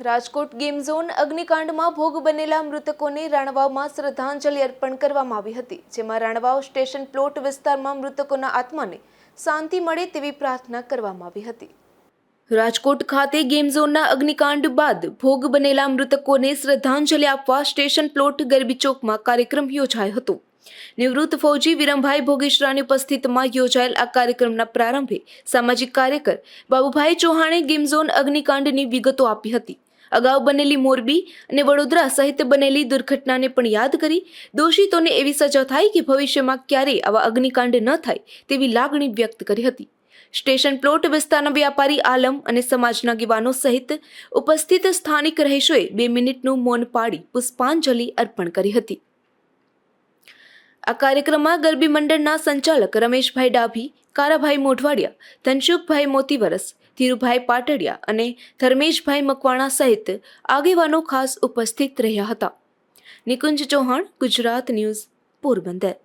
Rajkot game zone અગ્નિકાંડમાં ભોગ બનેલા મૃતકોને રાણવાવમાં શ્રદ્ધાંજલિ અર્પણ કરવામાં આવી હતી, જેમાં રાણવાવ સ્ટેશન પ્લોટ વિસ્તારમાં મૃતકોના આત્માને શાંતિ મળે તેવી પ્રાર્થના કરવામાં આવી હતી. રાજકોટ ખાતે ગેમ ઝોનના અગ્નિકાંડ બાદ ભોગ બનેલા મૃતકોને શ્રદ્ધાંજલિ આપવા સ્ટેશન પ્લોટ ગરબી ચોકમાં કાર્યક્રમ યોજાયો હતો. નિવૃત્ત ફૌજી વિરમભાઈ ભોગેશ્વરાની ઉપસ્થિતિમાં યોજાયેલ આ કાર્યક્રમના પ્રારંભે સામાજિક કાર્યકર બાબુભાઈ ચૌહાણે ગેમ ઝોન અગ્નિકાંડની વિગતો આપી હતી. અગાઉ બનેલી મોરબી અને વડોદરા સહિત બનેલી દુર્ઘટનાને પણ યાદ કરી દોષિતોને એવી સજા થાય કે ભવિષ્યમાં ક્યારેય આવા અગ્નિકાંડ ન થાય તેવી લાગણી વ્યક્ત કરી હતી. સ્ટેશન પ્લોટ વિસ્તારના વ્યાપારી આલમ અને સમાજના આગેવાનો સહિત ઉપસ્થિત સ્થાનિક રહીશોએ બે મિનિટનું મૌન પાડી પુષ્પાંજલિ અર્પણ કરી હતી. આ કાર્યક્રમમાં ગરબી મંડળના સંચાલક રમેશભાઈ ડાભી, કારાભાઈ મોઢવાડિયા ધનસુખભાઈ મોતીવરસ, ધીરુભાઈ પાટડિયા અને ધર્મેશભાઈ મકવાણા સહિત આગેવાનો ખાસ ઉપસ્થિત રહ્યા હતા. નિકુંજ ચૌહાણ, ગુજરાત ન્યૂઝ, પોરબંદર.